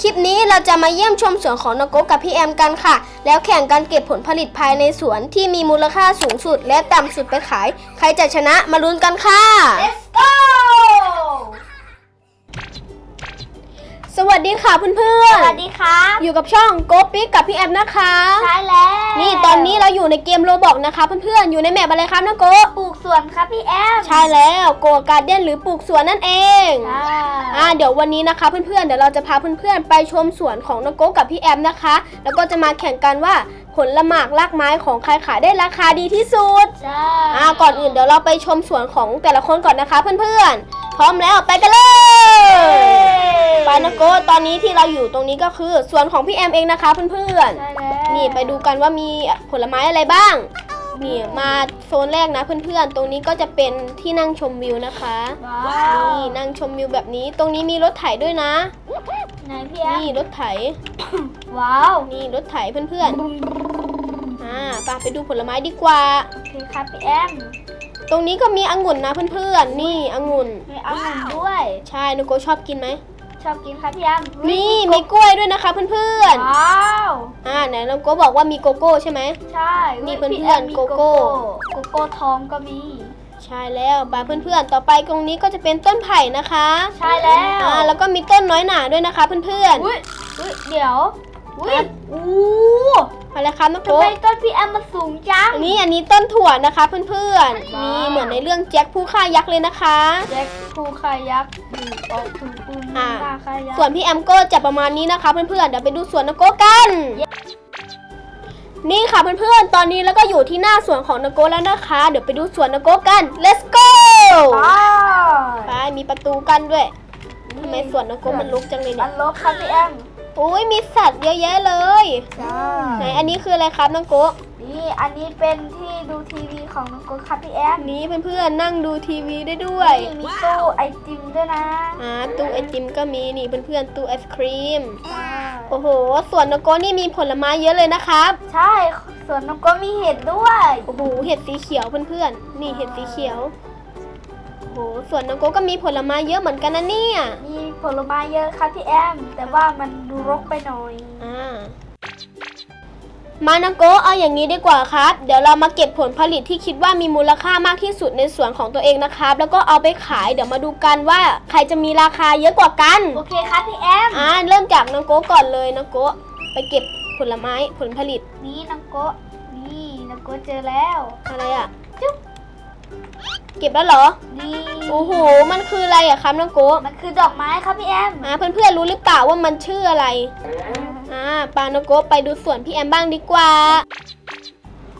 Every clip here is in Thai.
คลิปนี้เราจะมาเยี่ยมชมสวนของนกกกับพี่แอมกันค่ะ แล้วแข่งกันเก็บผลผลิตภายในสวนที่มีมูลค่าสูงสุดและต่ำสุดไปขาย ใครจะชนะมาลุ้นกันค่ะ สวัสดีค่ะเพื่อนสวัสดีครับๆอยู่กับช่องโกปิกกับพี่แอมนะคะ ใช่แล้ว นี่ตอนนี้เราอยู่ในเกมโรบอกนะคะเพื่อนๆอยู่ในแมปอะไรครับนกโกปลูกสวนครับพี่แอม ใช่แล้วโกการเดียนหรือปลูกสวนนั่นเองใช่อ่าเดี๋ยววันนี้นะคะเพื่อนๆเดี๋ยวเราจะพาเพื่อนๆไปชมสวนของนกโกกับพี่แอมนะคะ แล้วก็จะมาแข่งกันว่า ผลหมากลากไม้ของใครขายได้ราคาดีที่สุดใช่อ่าก่อนอื่นเดี๋ยวเราไปชมสวนของแต่ละคนก่อนนะคะเพื่อนๆ พร้อมแล้วไปกันเลยไปนกโกตอนนี้ที่เราอยู่ตรงนี้ก็คือสวนของพี่แอมเองนะคะเพื่อนใช่แล้วๆ นี่ไปดูกันว่ามีผลไม้อะไรบ้าง นี่มาโซนแรกนะเพื่อนๆ ตรงนี้ก็จะเป็นที่นั่งชมวิวนะคะ ว้าวนี่นั่งชมวิวแบบนี้ ตรงนี้มีรถไถด้วยนะ ไหนพี่แอมนี่รถไถ ว้าว นี่รถไถเพื่อนๆ อ่าไปไปดูผลไม้ดีกว่า โอเคครับพี่แอมตรงนี้ก็มีองุ่นนะเพื่อนๆ นี่องุ่น มีองุ่นด้วย ใช่นุโกชอบกินไหม ชอบกินครับพี่แอมนี่มีกล้วยด้วยนะคะเพื่อนว้าวๆอ่าไหนนุโกบอกว่ามีโกโก้ใช่ไหม ใช่นี่ฮ้ยเพื่อนๆพี่แมมีโกโก้ โกโก้ทองก็มี ใช่แล้วไปเพื่อนๆ ต่อไปตรงนี้ก็จะเป็นต้นไผ่นะคะใช่แล้วอ่าแล้วก็มีต้นน้อยหนาด้วยนะคะเพื่อนอุ้ยอุ้ยเดี๋ยวอุ้ยครับอู้ๆ อะไรคะนุโกทำไมต้นพี่แอมมันสูงจังอันนี้อันนี้ต้นถั่วนะคะเพื่อนๆว้าวนี่เหมือนในเรื่องแจ็คผู้ฆ่ายักษ์เลยนะคะ แจ็คภูคายักษ์ออกถึงปืนอ่าหน้าคายักษ์ส่วนพี่แอมก็จะประมาณนี้นะคะเพื่อนๆเดี๋ยวไปดูสวนนโกกัน นี่ค่ะเพื่อนๆ ตอนนี้แล้วก็อยู่ที่หน้าสวนของนโกแล้วนะคะ เดี๋ยวไปดูสวนนโกกัน let's go ว้าวไปมีประตูกันด้วยทำไมสวนนโกมันลุกจังเลยมัเนี่ยนลบครับพี่แอมโอ้ยมีสัตว์เยอะแยะเลยใช่ไหนอันนี้คืออะไรครับนโกนี่อันนี้เป็นที่ดูทีวีของน้องโกครับพี่แอมนี้เพื่อนๆนั่งดูทีวีได้ด้วย นี่มีตู้ไอติมด้วยนะอ่าตู้ไอติมก็มีนี่เพื่อนๆตู้ไอศครีมใช่โอ้โหสวนนโกนี่มีผลไม้เยอะเลยนะครับ ใช่ส่วนน้องโกมีเห็ดด้วย โอ้โหเห็ดสีเขียวเพื่อนๆนี่เห็ดสีเขียวโอ้โหส่วนน้องโกก็มีผลไม้เยอะเหมือนกันนะเนี่ย มีผลไม้เยอะครับพี่แอม แต่ว่ามันดูรกไปหน่อย อ่า มาน้องโกเอาอย่างนี้ดีกว่าครับ เดี๋ยวเรามาเก็บผลผลิตที่คิดว่ามีมูลค่ามากที่สุดในสวนของตัวเองนะครับ แล้วก็เอาไปขาย เดี๋ยวมาดูกันว่าใครจะมีราคาเยอะกว่ากัน โอเคครับพี่แอม อ่า เริ่มจากน้องโกก่อนเลยน้องโกไปเก็บผลไม้ผลผลิต นี่น้องโกนี่น้องโกเจอแล้ว อะไรอะ่ะ เก็บแล้วเหรอ นี่โอ้โห มันคืออะไรอะครับน้องโกมันคือดอกไม้ครับพี่แอมอ่าเพื่อนๆรู้หรือเปล่าว่ามันชื่ออะไรอ่าปาโนโกะไปดูสวนพี่แอมบ้างดีกว่า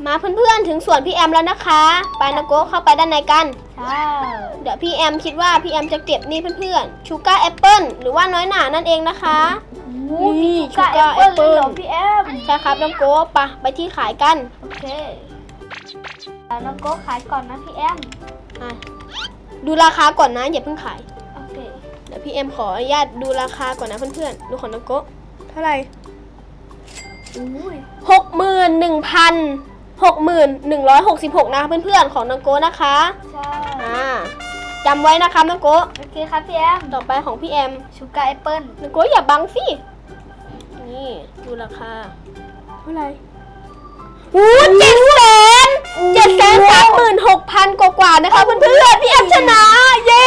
มาเพื่อนๆถึงสวนพี่แอมแล้วนะคะปาโนโกะเข้าไปด้านในกัน ใช่เดี๋ยวพี่แอมคิดว่าพี่แอมจะเก็บนี่เพื่อนๆชูการ์แอปเปิลหรือว่าน้อยหนานั่นเองนะคะนี่ชูการ์ชูแอการ์ปเปิ้ลเลยเหรอแอปเปิ้ลพี่แอมใช่ครับน้องโกะปะไปที่ขายกัน โอเคแล้ว น้องโกขายก่อนนะพี่แอมอะดูราคาก่อนนะอย่าเพิ่งขาย โอเค เดี๋ยวพี่แอมขออนุญาตดูราคาก่อนนะเพื่อนๆ ดูของน้องโกะเท่าไหร่อุ้ยหกหมื่นหนึ่งพันหกหมื่นหนึ่งร้อยหกสิบหกนะเพื่อนๆ ของน้องโกะนะคะ ใช่อ่าจำไว้นะคะน้องโกะโอเคครับพี่แอมต่อไปของพี่แอมชูการ์แอปเปิ้ลน้องโกะอย่าบังสิ นี่ดูราคา เท่าไหร่อู้เจ็ดแสน เจ็ดแสนสามหมื่นหกพันกว่าๆนะคะเพื่อนๆพี่แอมชนะ เย้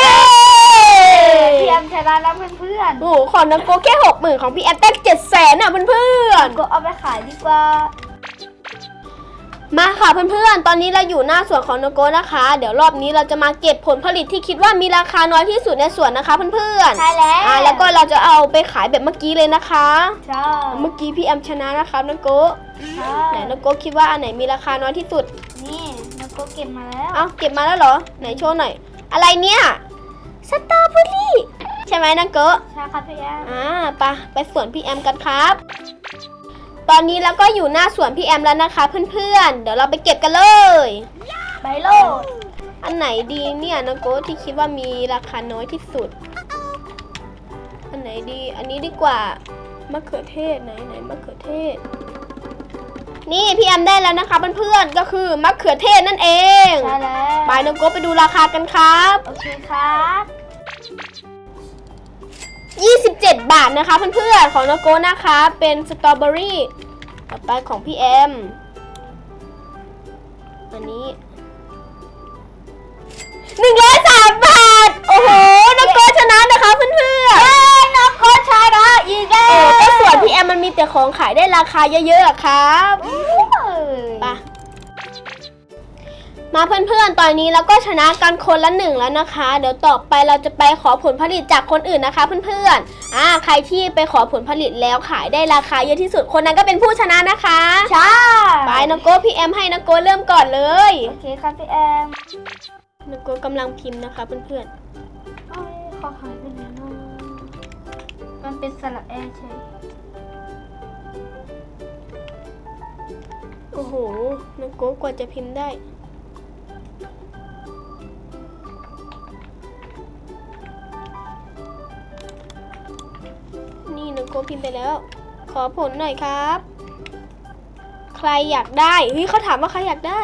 พี่แอมชนะแล้วเพื่อนโอ้โหของน้องโกะแค่หกหมื่นของพี่แอมตั้งเจ็ดแสนอะเพื่อนๆ ๆก็เอาไปขายดีกว่า มาค่ะเพื่อนๆ ตอนนี้เราอยู่หน้าสวนของโนโกะนะคะ เดี๋ยวรอบนี้เราจะมาเก็บผลผลิตที่คิดว่ามีราคาน้อยที่สุดในสวนนะคะเพื่อนใช่แล้วๆอ่าแล้วก็เราจะเอาไปขายแบบเมื่อกี้เลยนะคะ ใช่ เมื่อกี้พี่แอมชนะนะคะโนโกะใช่ไหนโนโกะคิดว่าอันไหนมีราคาน้อยที่สุด นี่น้องโกเก็บมาแล้วเอาเก็บมาแล้วเหรอ ไหนโชว์หน่อย อะไรเนี่ยสตรอเบอรี่ใช่ไหมโนโกะใช่ครับพี่แอม อ่าไปะไปสวนพี่แอมกันครับ ตอนนี้เราก็อยู่หน้าสวนพี่แอมแล้วนะคะเพื่อนๆ เดี๋ยวเราไปเก็บกันเลย ไปโลดอันไหนดีเนี่ยน้องโก้ที่คิดว่ามีราคาน้อยที่สุด อันไหนดี อันนี้ดีกว่ามะเขือเทศไหนไหนมะเขือเทศ นี่พี่แอมได้แล้วนะคะเพื่อนๆ ก็คือมะเขือเทศนั่นเอง ใช่แล้วไปน้องโก้ไปดูราคากันครับ โอเคครับ27 บาทนะคะเพื่อนๆ ของนโกนะคะ เป็นสตรอเบอรี่ ต่อไปของพี่แอม อันนี้หนึ่งร้อยสามบาท โอ้โหนโกชนะนะคะเพื่อนๆน้องโกชาระอีกแล้เอวอก็ส่วนพี่แอมมันมีแต่ของขายได้ราคาเยอะๆอะครับ มาเพื่อนๆ ตอนนี้เราก็ชนะกันคนละหนึ่งแล้วนะคะ เดี๋ยวต่อไปเราจะไปขอผลผลิตจากคนอื่นนะคะเพื่อนๆ อ่า ใครที่ไปขอผลผลิตแล้วขายได้ราคาเยอะที่สุดคนนั้นก็เป็นผู้ชนะนะคะ ใช่ไปนโก้พี่แอมให้นโก้เริ่มก่อนเลย โอเคครับพี่แอมนโก้กำลังพิมพ์นะคะเพื่อนเอ้ยขอหายไปไหนเนาะมันเป็นสระแอร์เฉยๆโอ้โหนโก้กว่าจะพิมพ์ได้ นี่นโก้พิมพ์ไปแล้ว ขอผลหน่อยครับ ใครอยากได้เฮ้ยเขาถามว่าใครอยากได้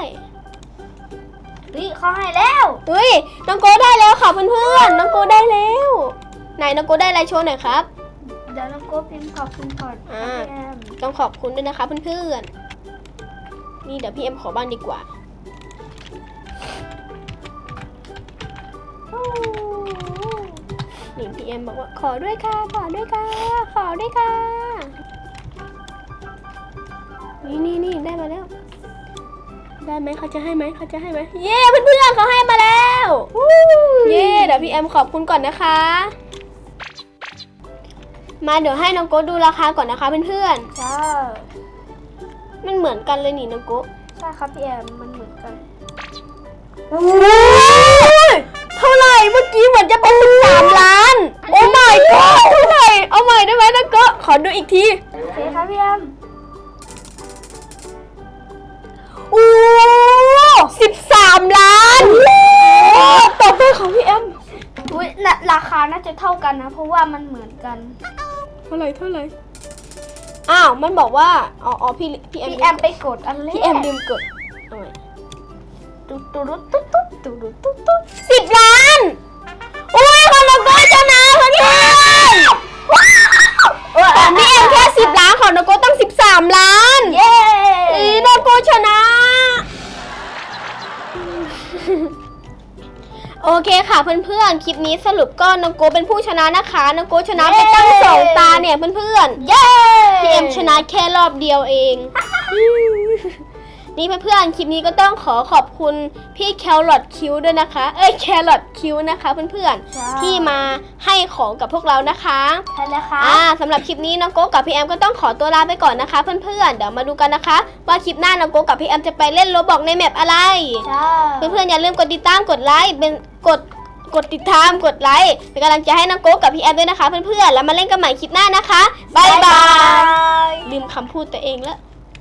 เฮ้ยเขาให้แล้วเฮ้ยน้องโก้ได้แล้วค่ะเพื่อนๆน้องโก้ได้แล้วไหนน้องโก้ได้อะไรโชว์หน่อยครับ เดี๋ยวน้องโกพิมพ์ขอบคุณก่อนครับอ่าพี่แอมต้องขอบคุณด้วยนะคะเพื่อนๆนี่เดี๋ยวพี่เอ็มขอบ้างดีกว่า นี่พี่เอ็มบอกว่าขอด้วยค่ะ ขอด้วยค่ะ ขอด้วยค่ะ นี่นี่นี่ได้มาแล้ว ได้ไหมเขาจะให้ไหมเขาจะให้ไหมเย้เพื่อนๆเขาให้มาแล้วเย้เดี๋ยวพี่เอ็มขอบคุณก่อนนะคะ มาเดี๋ยวให้น้องโก้ดูราคาก่อนนะคะเพื่อนๆใช่มันเหมือนกันเลยนี่นโกะใช่ครับพี่แอมมันเหมือนกัน เมื่อกี้เหมือนจะเป็นสามล้าน โอ้ my god เท่าไหร่เอาใหม่ได้ไหมนะกเกะขอดูอีกที โอเคครับพี่แอมโอ้สิบสามล้านโอ้ตบมือของพี่แอมอุ้ยน่ราคาน่าจะเท่ากันนะ เพราะว่ามันเหมือนกัน เท่าไรเท่าไรอ้าว มันบอกว่าอ๋อพี่พี่แอมพี่แอมไปกดอันเล็กพี่แอมลืมกดเอาตุ๊ดตุ๊ดตุ๊ดตุ๊ดตุ๊ดตุ๊ดตุ๊ดสิบล้าน ของพี่แอมแค่สิบล้านของนโกะต้องสิบสามล้านเย้อีโนโกชนะ โอเคค่ะเพื่อนๆ คลิปนี้สรุปก็นโกเป็นผู้ชนะนะคะนโกชนะไปตั้งสองตาเนี่ยเพื่อนเย้ๆพี่เอ็มชนะแค่รอบเดียวเอง นี่เพื่อนๆ คลิปนี้ก็ต้องขอขอบคุณพี่แครอทคิวด้วยนะคะ เอ้ยแครอทคิวนะคะเพื่อนๆที่มาให้ของกับพวกเรานะคะ ใช่แล้วค่ะ อ่าสำหรับคลิปนี้น้องโก้กับพี่แอมก็ต้องขอตัวลาไปก่อนนะคะ เพื่อนๆ เดี๋ยวมาดูกันนะคะ ว่าคลิปหน้าน้องโก้กับพี่แอมจะไปเล่นโรบอกในแมปอะไร ใช่ เพื่อนๆอย่าลืมกดติดตามกดไลค์เป็นกดกดติดตามกดไลค์เป็นกำลังใจให้น้องโก้กับพี่แอมด้วยนะคะ เพื่อนๆแล้วมาเล่นกันใหม่คลิปหน้านะคะบ๊ายบายยลืมคำพูดตัวเองแล้ว